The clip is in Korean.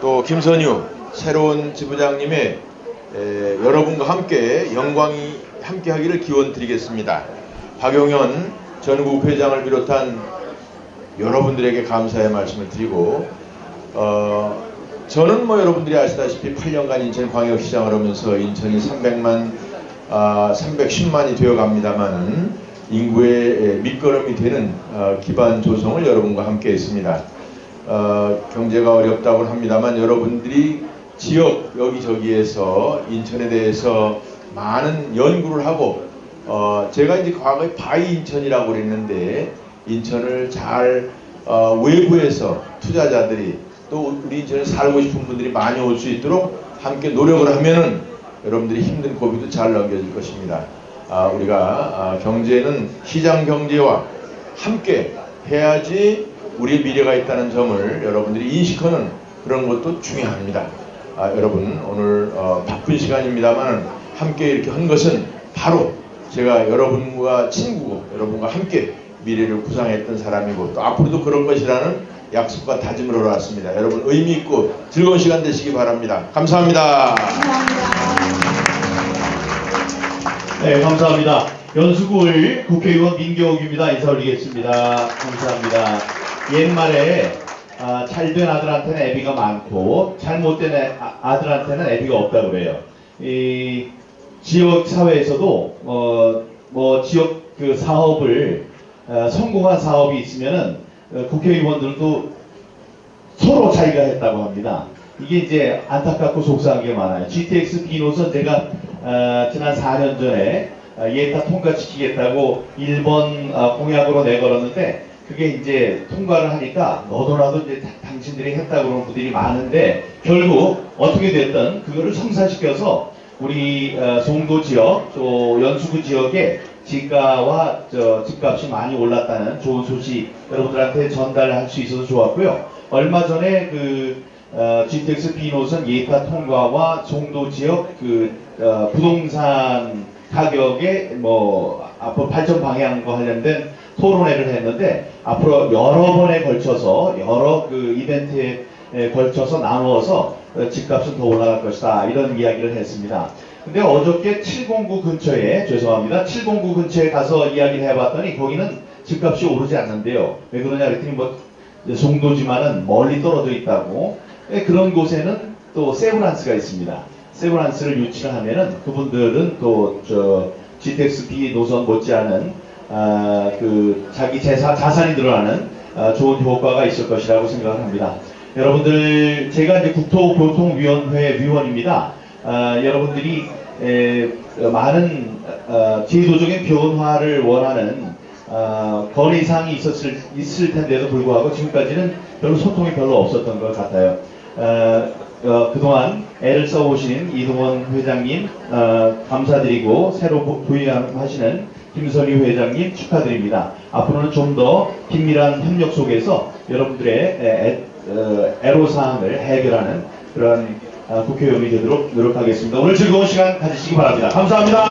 또 김선유 새로운 지부장님의 에, 여러분과 함께 영광이 함께 하기를 기원 드리겠습니다. 박용현 전국 회장을 비롯한 여러분들에게 감사의 말씀을 드리고 어, 저는 뭐 여러분들이 아시다시피 8년간 인천 광역시장을 하면서 인천이 300만 아, 310만이 되어 갑니다만은 인구의 밑거름이 되는 어, 기반 조성을 여러분과 함께 했습니다. 어, 경제가 어렵다고 합니다만 여러분들이 지역 여기저기에서 인천에 대해서 많은 연구를 하고 어, 제가 이제 과거에 바이 인천이라고 그랬는데 인천을 잘 어, 외부에서 투자자들이 또 우리 인천에 살고 싶은 분들이 많이 올 수 있도록 함께 노력을 하면은 여러분들이 힘든 고비도 잘 넘겨질 것입니다. 아, 우리가 아, 경제는 시장 경제와 함께 해야지 우리의 미래가 있다는 점을 여러분들이 인식하는 그런 것도 중요합니다. 아, 여러분 오늘 어, 바쁜 시간입니다만 함께 이렇게 한 것은 바로 제가 여러분과 친구고 여러분과 함께 미래를 구상했던 사람이고 또 앞으로도 그럴 것이라는 약속과 다짐을 하러 왔습니다. 여러분 의미 있고 즐거운 시간 되시기 바랍니다. 감사합니다. 네, 감사합니다. 연수구을 국회의원 민경욱입니다. 인사 올리겠습니다. 감사합니다. 옛말에 아, 잘된 아들한테는 애비가 많고 잘못된 애- 아- 아들한테는 애비가 없다 그래요. 이 지역 사회에서도 어, 뭐 지역 그 사업을 어, 성공한 사업이 있으면은 어, 국회의원들도 서로 자기가 했다고 합니다. 이게 이제 안타깝고 속상한 게 많아요. GTX B 노선 제가 어, 지난 4년 전에 어, 예타 통과시키겠다고 1번 어, 공약으로 내걸었는데 그게 이제 통과를 하니까 너도나도 이제 다- 당신들이 했다고 그러는 분들이 많은데 결국 어떻게 됐든 그거를 성사시켜서 우리 어, 송도 지역 또 연수구 지역에 집가와 저 집값이 많이 올랐다는 좋은 소식 여러분들한테 전달할 수 있어서 좋았고요. 얼마 전에 그 어, GTX B 노선 예타 통과와 송도 지역 그 어, 부동산 가격의 뭐 앞으로 발전 방향과 관련된 토론회를 했는데 앞으로 여러 번에 걸쳐서 여러 그 이벤트에 에 걸쳐서 나누어서 어, 집값은 더 올라갈 것이다 이런 이야기를 했습니다. 근데 어저께 709 근처에 죄송합니다. 709 근처에 가서 이야기를 해봤더니 거기는 집값이 오르지 않는데요. 왜 그러냐 그랬더니 뭐 송도지만은 멀리 떨어져 있다고 예, 그런 곳에는 또 세브란스가 있습니다. 세브란스를 유치를 하면은 그분들은 또 저 GTX B 노선 못지않은 아, 그 자기 재산 자산이 늘어나는 아, 좋은 효과가 있을 것이라고 생각을 합니다. 여러분들 제가 이제 국토교통위원회 위원입니다. 아, 여러분들이 에, 많은 어, 제도적인 변화를 원하는 어, 건의사항이 있었을 있을 텐데도 불구하고 지금까지는 별로 소통이 별로 없었던 것 같아요. 어, 어, 그동안 애를 써오신 이동원 회장님 어, 감사드리고 새로 부- 부임하시는 김선희 회장님 축하드립니다. 앞으로는 좀 더 긴밀한 협력 속에서 여러분들의 애, 어, 애로사항을 해결하는 그런 어, 국회의원이 되도록 노력하겠습니다. 오늘 즐거운 시간 가지시기 바랍니다. 감사합니다.